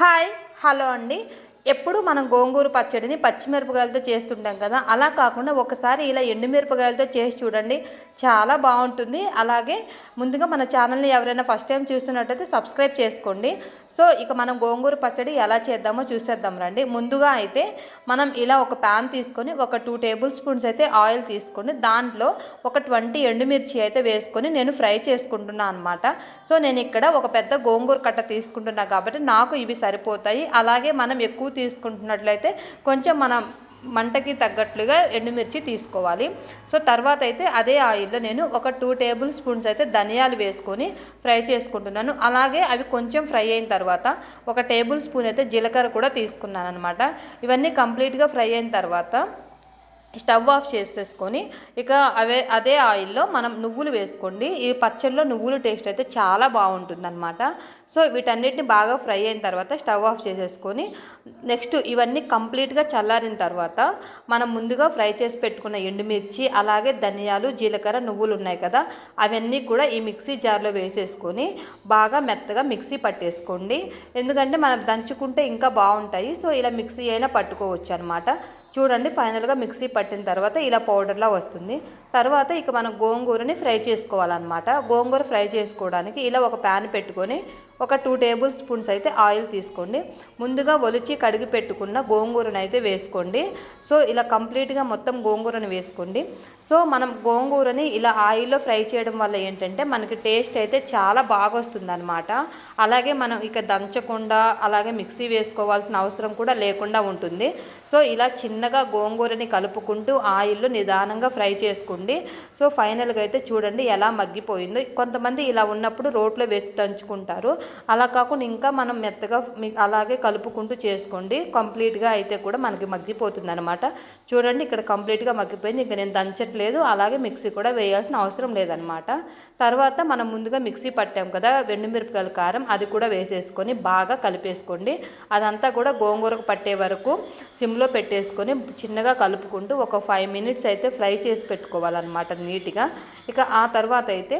Hi hello అండి. ఎప్పుడు మనం గోంగూర పచ్చడిని పచ్చిమిరపకాయలతో చేస్తుంటాం కదా. అలా కాకుండా ఒకసారి ఇలా ఎండుమిరపకాయలతో చేసి చూడండి. చాలా బాగుంటుంది. అలాగే ముందుగా మన ఛానల్ని ఎవరైనా ఫస్ట్ టైం చూస్తున్నట్టయితే సబ్స్క్రైబ్ చేసుకోండి. సో ఇక మనం గోంగూర పచ్చడి ఎలా చేద్దామో చూసేద్దాం రండి. ముందుగా అయితే మనం ఇలా ఒక ప్యాన్ తీసుకొని ఒక టూ టేబుల్ స్పూన్స్ అయితే ఆయిల్ తీసుకొని దాంట్లో ఒక ట్వంటీ ఎండుమిర్చి అయితే వేసుకొని నేను ఫ్రై చేసుకుంటున్నాను అనమాట సో నేను ఇక్కడ ఒక పెద్ద గోంగూర కట్ట తీసుకుంటున్నాను కాబట్టి నాకు ఇవి సరిపోతాయి. అలాగే మనం ఎక్కువ తీసుకుంటున్నట్లయితే కొంచెం మనం మంటకి తగ్గట్లుగా ఎండుమిర్చి తీసుకోవాలి. సో తర్వాత అయితే అదే ఆయిల్లో నేను ఒక టూ టేబుల్ స్పూన్స్ అయితే ధనియాలు వేసుకొని ఫ్రై చేసుకుంటున్నాను. అలాగే అవి కొంచెం ఫ్రై అయిన తర్వాత ఒక టేబుల్ స్పూన్ అయితే జీలకర్ర కూడా తీసుకున్నాను అనమాట ఇవన్నీ కంప్లీట్గా ఫ్రై అయిన తర్వాత స్టవ్ ఆఫ్ చేసేసుకొని ఇక అవే అదే ఆయిల్లో మనం నువ్వులు వేసుకోండి. ఈ పచ్చళ్ళలో నువ్వులు టేస్ట్ అయితే చాలా బాగుంటుందన్నమాట. సో వీటన్నిటిని బాగా ఫ్రై అయిన తర్వాత స్టవ్ ఆఫ్ చేసేసుకొని నెక్స్ట్ ఇవన్నీ కంప్లీట్గా చల్లారిన తర్వాత మనం ముందుగా ఫ్రై చేసి పెట్టుకున్న ఎండుమిర్చి అలాగే ధనియాలు జీలకర్ర నువ్వులు ఉన్నాయి కదా అవన్నీ కూడా ఈ మిక్సీ జార్లో వేసేసుకొని బాగా మెత్తగా మిక్సీ పట్టేసుకోండి. ఎందుకంటే మనం దంచుకుంటే ఇంకా బాగుంటాయి. సో ఇలా మిక్సీ అయినా పట్టుకోవచ్చు అనమాట చూడండి ఫైనల్గా మిక్సీ పట్టిన తర్వాత ఇలా పౌడర్లా వస్తుంది. తర్వాత ఇక మనం గోంగూరని ఫ్రై చేసుకోవాలన్నమాట. గోంగూర ఫ్రై చేసుకోవడానికి ఇలా ఒక ప్యాన్ పెట్టుకొని ఒక టూ టేబుల్ స్పూన్స్ అయితే ఆయిల్ తీసుకోండి. ముందుగా ఒలిచి కడిగి పెట్టుకున్న గోంగూరను అయితే వేసుకోండి. సో ఇలా కంప్లీట్గా మొత్తం గోంగూరను వేసుకోండి. సో మనం గోంగూరని ఇలా ఆయిల్లో ఫ్రై చేయడం వల్ల ఏంటంటే మనకి టేస్ట్ అయితే చాలా బాగా వస్తుంది అనమాట అలాగే మనం ఇక దంచకుండా అలాగే మిక్సీ వేసుకోవాల్సిన అవసరం కూడా లేకుండా ఉంటుంది. సో ఇలా చిన్నగా గోంగూరని కలుపుకుంటూ ఆయిల్లో నిదానంగా ఫ్రై చేసుకోండి. సో ఫైనల్గా అయితే చూడండి ఎలా మగ్గిపోయిందో. కొంతమంది ఇలా ఉన్నప్పుడు రోట్లో వేసి దంచుకుంటారు. అలా కాకుండా ఇంకా మనం మెత్తగా అలాగే కలుపుకుంటూ చేసుకోండి. కంప్లీట్గా అయితే కూడా మనకి మగ్గిపోతుంది అనమాట చూడండి ఇక్కడ కంప్లీట్గా మగ్గిపోయింది. ఇంకా నేను దంచట్లేదు. అలాగే మిక్సీ కూడా వేయాల్సిన అవసరం లేదనమాట తర్వాత మనం ముందుగా మిక్సీ పట్టాం కదా మిరపకాయల కారం అది కూడా వేసేసుకొని బాగా కలిపేసుకోండి. అదంతా కూడా గోంగూరకు పట్టే వరకు సిమ్లో పెట్టేసుకొని చిన్నగా కలుపుకుంటూ ఒక ఫైవ్ మినిట్స్ అయితే ఫ్రై చేసి పెట్టుకోవాలన్నమాట నీట్గా. ఇక ఆ తర్వాత అయితే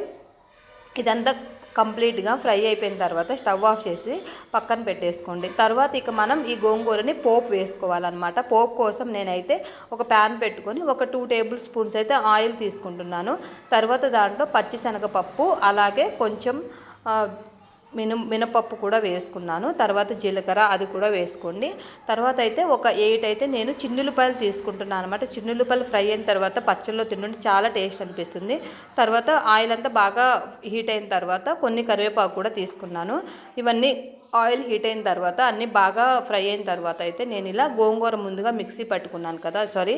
ఇదంతా కంప్లీట్గా ఫ్రై అయిపోయిన తర్వాత స్టవ్ ఆఫ్ చేసి పక్కన పెట్టేసుకోండి. తర్వాత ఇక మనం ఈ గోంగూరని పోపు వేసుకోవాలన్నమాట. పోపు కోసం నేనైతే ఒక ప్యాన్ పెట్టుకొని ఒక టూ టేబుల్ స్పూన్స్ అయితే ఆయిల్ తీసుకుంటున్నాను. తర్వాత దాంట్లో పచ్చిశనగపప్పు అలాగే కొంచెం మిన మినపప్పు కూడా వేసుకున్నాను. తర్వాత జీలకర్ర అది కూడా వేసుకోండి. తర్వాత అయితే ఒక ఎయిట్ అయితే నేను చిన్నులపాయలు తీసుకుంటున్నాను అనమాట చిన్నులపాయలు ఫ్రై అయిన తర్వాత పచ్చళ్ళలో తింటుంటే చాలా టేస్ట్ అనిపిస్తుంది. తర్వాత ఆయిల్ అంతా బాగా హీట్ అయిన తర్వాత కొన్ని కరివేపాకు కూడా తీసుకున్నాను. ఇవన్నీ ఆయిల్ హీట్ అయిన తర్వాత అన్నీ బాగా ఫ్రై అయిన తర్వాత అయితే నేను ఇలా గోంగూర ముందుగా మిక్సీ పట్టుకున్నాను కదా సారీ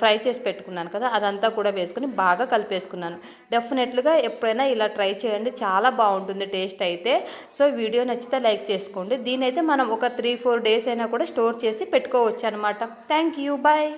ఫ్రై చేసి పెట్టుకున్నాను కదా అదంతా కూడా వేసుకుని బాగా కలిపేసుకున్నాను. డెఫినెట్లుగా ఎప్పుడైనా ఇలా ట్రై చేయండి చాలా బాగుంటుంది టేస్ట్ అయితే. సో వీడియో నచ్చితే లైక్ చేసుకోండి. దీని అయితే మనం ఒక త్రీ ఫోర్ డేస్ అయినా కూడా స్టోర్ చేసి పెట్టుకోవచ్చు అనమాట థ్యాంక్ యూ బాయ్.